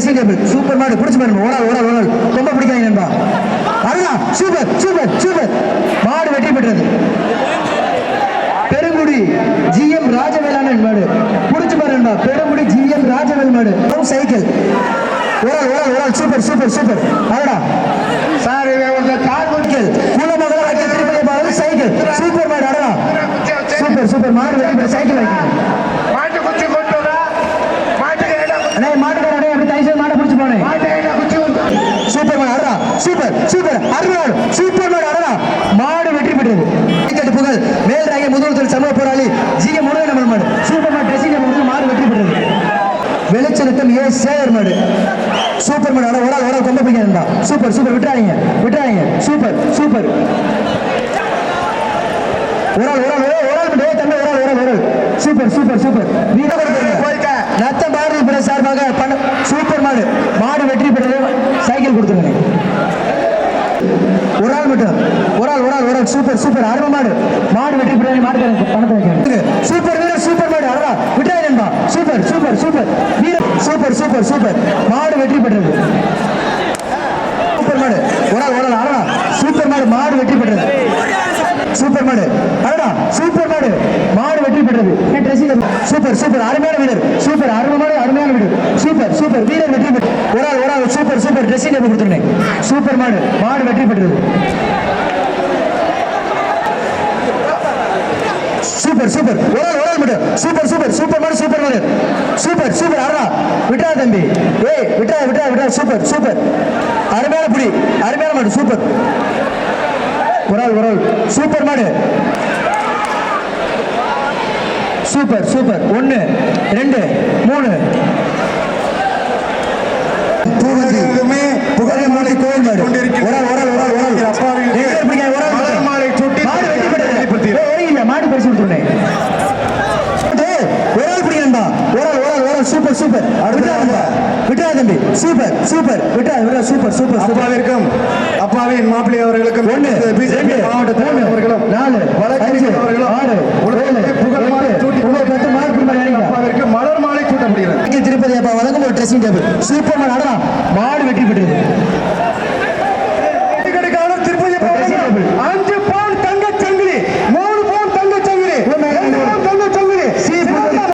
Super மாடு பிடிச்சு பாருங்க ஓடால் ஓடால் ஓடால் ரொம்ப பிடிக்காங்க நண்பா. அதுதான் சூப்பர் சூப்பர் சூப்பர் மாடு வெற்றி பெற்றது. பெருங்குடி ஜிஎம் ராஜவேலான மாடு. புடிச்சு பாருங்க பெருங்குடி ஜிஎம் ராஜவேல் மாடு. சைக்கிள் ஓரால் ஓரால் ஓரால் சூப்பர் சூப்பர் சூப்பர் அடடா சார் கால் பாரு சைக்கிள் சூப்பர் சூப்பர் அருமையாடு சூப்பர் மாடு அடடா மாடு வெற்றி பெற்றது. கிரிக்கெட் புகழ் மேல் ராக முதல்வர் சமூக போராளி ஜி எம் முருகன் அமல் மாடு. சூப்பர் மாடு ட்ரெஸ்ஸிங் டேபிள் மாடு வெற்றி பெற்றது. வெளிச்சலுக்கும் ஏ சேகர் மாடு. சூப்பர் மாடு அட ஒரு ஆள் ஒரு ஆள் கொண்டு சூப்பர் சூப்பர் விட்டுறாங்க விட்டுறாங்க சூப்பர் சூப்பர். ஒரு ஆள் ஒரு ஆள் ஒரு ஆள், மட்டும் தம்பி ஒரு ஆள் ஒரு ஆள் ஒரு ஆள். Super super super. நீங்க நத்த பாரதி சார்பாக சூப்பர் மாடு. மாடு வெற்றி பெற்றது சைக்கிள் கொடுத்துருங்க ஒரு ஒரு ஆள் ஒரு ஆள் ஒரு ஆள். Super super. அருமை மாடு? மாடு வெட்டி பிரியாணி மாடு பணத்தை வைக்கிறேன். சூப்பர் வீரர் சூப்பர் மாடு. அருவா விட்டாய் நண்பா. Super super super. வீரர் சூப்பர் சூப்பர் சூப்பர். மாடு வெற்றி பெற்றது. சூப்பர் மாடு. ஒரு ஆள் ஒரு ஆள். அருவா சூப்பர் மாடு மாடு வெற்றி பெற்றது. சூப்பர் மாடு. அடடா சூப்பர் மாடு. மாடு வெற்றி சூப்பர் சூப்பர் அருமையான வீரர். சூப்பர் அருமையான அருமையான வீரர். சூப்பர் சூப்பர் வீரர் வெற்றி பெற்று ஒரு ஆள் ஒரு ஆள். சூப்பர் சூப்பர் ட்ரெஸ்ஸிங் டேபிள் கொடுத்துருந்தேன். சூப்பர் மாடு மாடு வெற்றி பெற்றது. சூப்பர் சூப்பர் ஒரு ஆள் ஒரு ஆள் மட்டும். சூப்பர் சூப்பர் சூப்பர் மாடு சூப்பர் மாடு சூப்பர் சூப்பர் அருணா விட்டா தம்பி. ஏய் விட்டா விட்டா விட்டா சூப்பர் சூப்பர் அருமையான புடி அருமையான மாடு. சூப்பர் ஒரு ஆள் ஒரு ஆள். சூப்பர் மாடு சூப்பர் சூப்பர் ஒன்னு ரெண்டு மூணு பூவதிலுமே புகழ் மாடு கோயில் மாடு ஒரு ஆள் ஒரு ஆள் ஒரு ஆள் ஒரு ஆள் அப்பாவின் ரெண்டு பேர் பிடிக்காத, ஒரு ஆள் மலர் மட்டும். மாலை சூட்டி மாடு பரிசு கொடுத்துருந்தேன் ஒரு ஆள் ஒரு ஆள் சூப்பர் சூப்பர். தம்பி விட்டா தம்பி. Super super. விட்டா விட்டா சூப்பர் சூப்பர் சூப்பர். அப்பாவிற்கும் அப்பாவின் மாப்பிள்ளை அவர்களுக்கும் ஒண்ணு பிஜேபி ரெண்டு மாவட்ட தலைவர் அவர்களும் நாலு அஞ்சு அவர்களும் ஆறு ட்ரெஸ்ஸிங் டேபிள் சூப்பர் மேன் ஆடலாம் மாடு வெற்றி பெற்றது